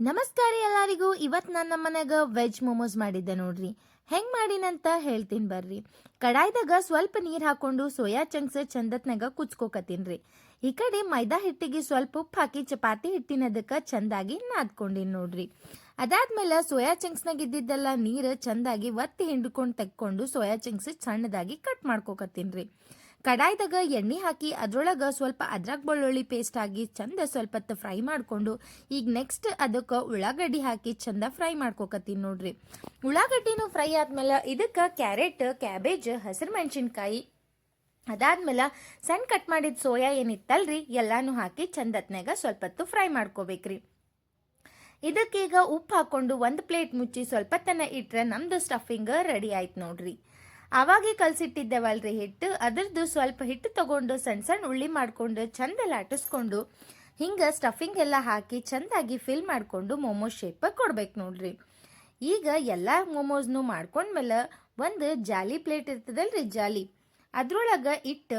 ನಮಸ್ಕಾರ ಎಲ್ಲರಿಗೂ. ಇವತ್ತು ನಾನು ನಮ್ಮ ವೆಜ್ ಮೋಮೋಸ್ ಮಾಡಿದ್ದೆ ನೋಡ್ರಿ. ಹೆಂಗೆ ಮಾಡಿನಂತ ಹೇಳ್ತೀನಿ ಬರ್ರಿ. ಕಡಾಯ್ದಾಗ ಸ್ವಲ್ಪ ನೀರು ಹಾಕೊಂಡು ಸೋಯಾ ಚಂಕ್ಸ್ ಚಂದತ್ನಾಗ ಕುಚ್ಕೋಕತ್ತೀನ್ರಿ. ಈ ಕಡೆ ಮೈದಾ ಹಿಟ್ಟಿಗೆ ಸ್ವಲ್ಪ ಉಪ್ಪು ಹಾಕಿ ಚಪಾತಿ ಹಿಟ್ಟಿನದಕ್ಕೆ ಚಂದಾಗಿ ನಾದ್ಕೊಂಡಿನಿ ನೋಡ್ರಿ. ಅದಾದ್ಮೇಲೆ ಸೋಯಾ ಚಂಕ್ಸ್ನಾಗ ಇದ್ದಿದ್ದೆಲ್ಲ ನೀರು ಚಂದಾಗಿ ಒತ್ತಿ ಹಿಂಡ್ಕೊಂಡು ತೆಕ್ಕೊಂಡು ಸೋಯಾ ಚಂಕ್ಸ್ ಸಣ್ಣದಾಗಿ ಕಟ್ ಮಾಡ್ಕೋಕತ್ತೀನ್ರಿ. ಕಡಾಯ್ದಾಗ ಎಣ್ಣೆ ಹಾಕಿ ಅದರೊಳಗೆ ಸ್ವಲ್ಪ ಅದ್ರಾಗ ಬೆಳ್ಳುಳ್ಳಿ ಪೇಸ್ಟ್ ಹಾಕಿ ಚಂದ ಸ್ವಲ್ಪ ಹೊತ್ತು ಫ್ರೈ ಮಾಡಿಕೊಂಡು, ಈಗ ನೆಕ್ಸ್ಟ್ ಅದಕ್ಕೆ ಉಳ್ಳಾಗಡ್ಡಿ ಹಾಕಿ ಚಂದ ಫ್ರೈ ಮಾಡ್ಕೊಕತ್ತೀನಿ ನೋಡ್ರಿ. ಉಳ್ಳಾಗಡ್ಡಿನೂ ಫ್ರೈ ಆದ್ಮೇಲೆ ಇದಕ್ಕೆ ಕ್ಯಾರೆಟ್ ಕ್ಯಾಬೇಜ್ ಹಸಿರು ಮೆಣಸಿನ್ಕಾಯಿ ಅದಾದ್ಮೇಲೆ ಸಣ್ಣ ಕಟ್ ಮಾಡಿದ ಸೋಯಾ ಏನಿತ್ತಲ್ರಿ, ಎಲ್ಲಾನು ಹಾಕಿ ಚಂದತ್ನಾಗ ಸ್ವಲ್ಪ ಹೊತ್ತು ಫ್ರೈ ಮಾಡ್ಕೋಬೇಕ್ರಿ. ಇದಕ್ಕೀಗ ಉಪ್ಪು ಹಾಕೊಂಡು ಒಂದು ಪ್ಲೇಟ್ ಮುಚ್ಚಿ ಸ್ವಲ್ಪ ತನ ಇಟ್ರೆ ನಮ್ದು ಸ್ಟಫಿಂಗ್ ರೆಡಿ ಆಯ್ತು ನೋಡ್ರಿ. ಅವಾಗೆ ಕಲ್ಸಿಟ್ಟಿದ್ದೇವಲ್ರಿ ಹಿಟ್ಟು? ಅದರದ್ದು ಸ್ವಲ್ಪ ಹಿಟ್ಟು ತಗೊಂಡು ಸಣ್ಣ ಸಣ್ಣ ಉಳ್ಳಿ ಮಾಡ್ಕೊಂಡು ಚಂದ ಲಾಟಿಸ್ಕೊಂಡು ಹಿಂಗೆ ಸ್ಟಫಿಂಗ್ ಎಲ್ಲ ಹಾಕಿ ಚಂದಾಗಿ ಫಿಲ್ ಮಾಡಿಕೊಂಡು ಮೋಮೋಸ್ ಶೇಪ್ ಕೊಡ್ಬೇಕು ನೋಡ್ರಿ. ಈಗ ಎಲ್ಲ ಮೋಮೋಸ್ನು ಮಾಡ್ಕೊಂಡ್ಮೇಲೆ ಒಂದು ಜಾಲಿ ಪ್ಲೇಟ್ ಇರ್ತದಲ್ರಿ ಜಾಲಿ. ಅದ್ರೊಳಗೆ ಇಟ್ಟು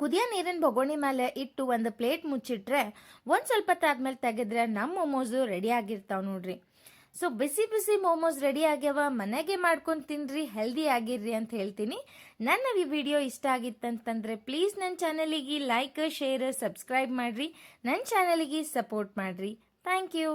ಕುದಿಯ ನೀರಿನ ಬೊಗೋಣಿ ಮೇಲೆ ಇಟ್ಟು ಒಂದು ಪ್ಲೇಟ್ ಮುಚ್ಚಿಟ್ರೆ ಒಂದು ಸ್ವಲ್ಪ ತಾದ್ಮೇಲೆ ತೆಗೆದ್ರೆ ನಮ್ಮ ಮೋಮೋಸು ರೆಡಿ ಆಗಿರ್ತಾವೆ ನೋಡ್ರಿ. ಸೊ ಬಿಸಿ ಬಿಸಿ ಮೋಮೋಸ್ ರೆಡಿ ಆಗ್ಯಾವ, ಮನೆಗೆ ಮಾಡ್ಕೊಂಡು ತಿನ್ರಿ ಹೆಲ್ದಿ ಆಗಿರ್ರಿ ಅಂತ ಹೇಳ್ತೀನಿ. ನನ್ನ ಈ ವಿಡಿಯೋ ಇಷ್ಟ ಆಗಿತ್ತಂತಂದ್ರೆ ಪ್ಲೀಸ್ ನನ್ನ ಚಾನಲಿಗೆ ಲೈಕ್ ಶೇರ್ ಸಬ್ಸ್ಕ್ರೈಬ್ ಮಾಡಿರಿ. ನನ್ನ ಚಾನಲಿಗೆ ಸಪೋರ್ಟ್ ಮಾಡಿರಿ. Thank you